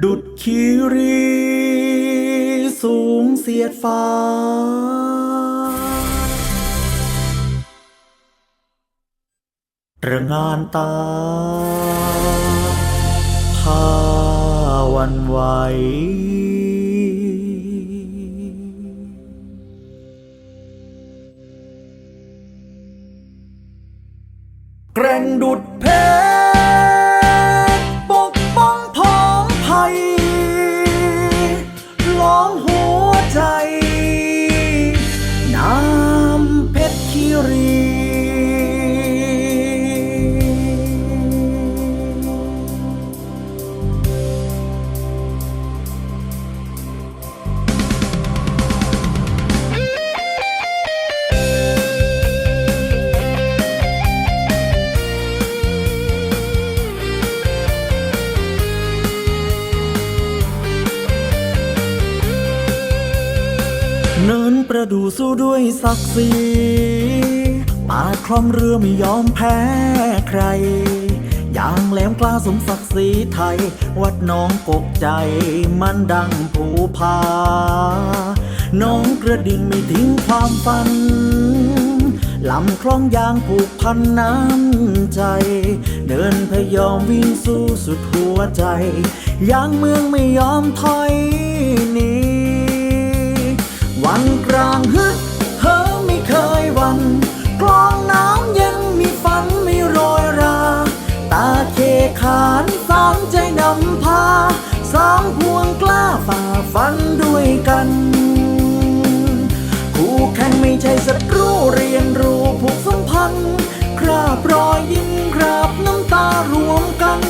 ดุดคีรีสูงเสียดฟ้า ระงานตาพาวันไหว แกร่งดุดเพช เนินประดูสู้ด้วยศักดิ์ศรีปาคลอมเรือไม่ยอมแพ้ใคร อย่างแหลมกล้าสมศักดิ์ศรีไทย วัดหน้องกกใจมันดังผูพา น้องกระดิ่งไม่ทิ้งความฝันลำคลองยางผูกพันน้ำใจ เดินพยอมวิ่งสู้สุดหัวใจ ยางเมืองไม่ยอมถอยหนีันกลางฮึดเฮอไม่เคยวันกลองน้ำเย็นมีฝันไม่โรยรา ตาเคขานสามใจนำพา สามพวงกล้าฝ่าฟันด้วยกัน คู่แข่งไม่ใช่ศัตรูเรียนรู้ผูกสัมพันธ์ คราบรอยยิ้มคราบน้ำตารวมกัน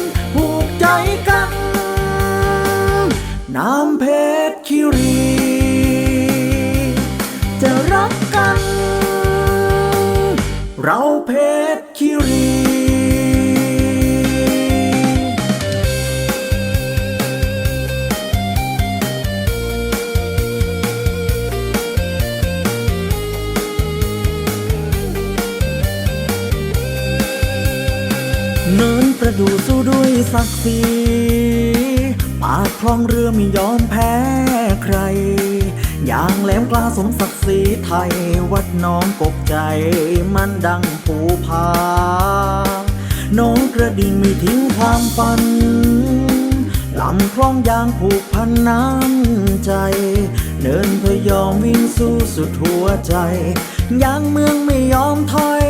รักกัน เราเพชรคิรีเนินประดูสู้ด้วยศักดิ์ศรีปากคลองเรือไม่ยอมแพ้ใคร อย่างแหลมกล้าสมศักดิ์ศรีไทย วัดน้องกกใจมันดังปูพา น้องกระดิ่งไม่ทิ้งความฝันลำคล้องยางผูกพันน้ำใจเดินพยอมวิ่งสู้สุดหัวใจยางเมืองไม่ยอมถอย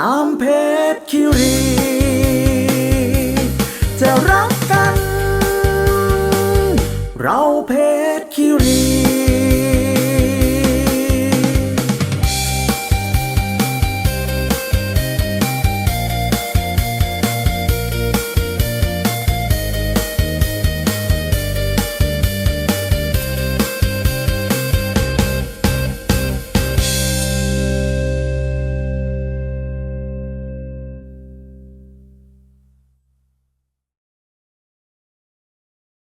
น้ำเพชรคิรี จะรักกัน เราเพช